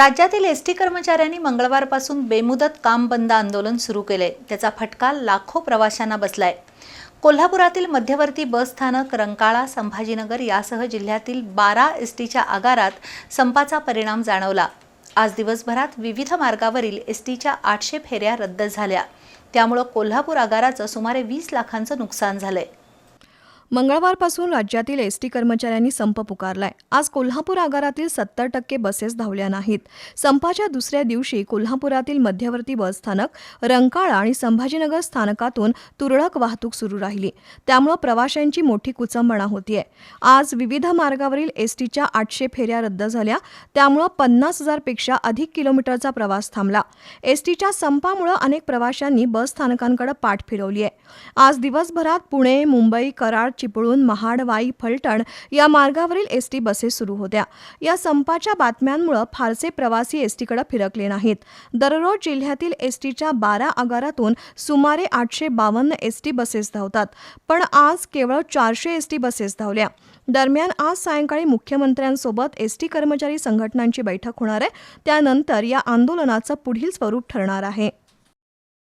राज्यातील S T कर्मचाऱ्यांनी मंगळवारपासून बेमुदत काम बंद आंदोलन सुरू केले. त्याचा फटका लाखो प्रवाशांना बसलाय. कोल्हापुरातील मध्यवर्ती बस स्थानक रंकाळा संभाजीनगर यासह जिल्ह्यातील बारा एस टीच्या आगारात संपाचा परिणाम जाणवला. आज दिवसभरात विविध मार्गावरील एस टीच्या आठशे फेऱ्या रद्द झाल्या. त्यामुळं कोल्हापूर आगाराचं सुमारे वीस लाखांचं नुकसान झालंय. मंगळवारपासून राज्यातील एस टी कर्मचाऱ्यांनी संप पुकारलाय. आज कोल्हापूर आगारातील सत्तर टक्के बसेस धावल्या नाहीत. संपाच्या दुसऱ्या दिवशी कोल्हापुरातील मध्यवर्ती बस स्थानक रंकाळा आणि संभाजीनगर स्थानकातून तुरळक वाहतूक सुरू राहिली. त्यामुळं प्रवाशांची मोठी कुचंबणा होतीये. आज विविध मार्गावरील एस टीच्या आठशे फेऱ्या रद्द झाल्या. त्यामुळं पन्नास हजारपेक्षा अधिक किलोमीटरचा प्रवास थांबला. एस टीच्या संपामुळं अनेक प्रवाशांनी बस स्थानकांकडे पाठ फिरवली आहे आज दिवसभरात पुणे मुंबई कराड चिपळूण महाडवाई फलटण या मार्गावरील एस टी बसेस सुरू होत्या. या संपाच्या बातम्यांमुळे फारसे प्रवासी एस टीकडे फिरकले नाहीत. दररोज जिल्ह्यातील एस टीच्या बारा आगारातून सुमारे आठशे बावन्न एस टी बसेस धावतात पण आज केवळ चारशे एस टी बसेस धावल्या. दरम्यान आज सायंकाळी मुख्यमंत्र्यांसोबत एस टी कर्मचारी संघटनांची बैठक होणार आहे. त्यानंतर या आंदोलनाचं पुढील स्वरूप ठरणार आहे.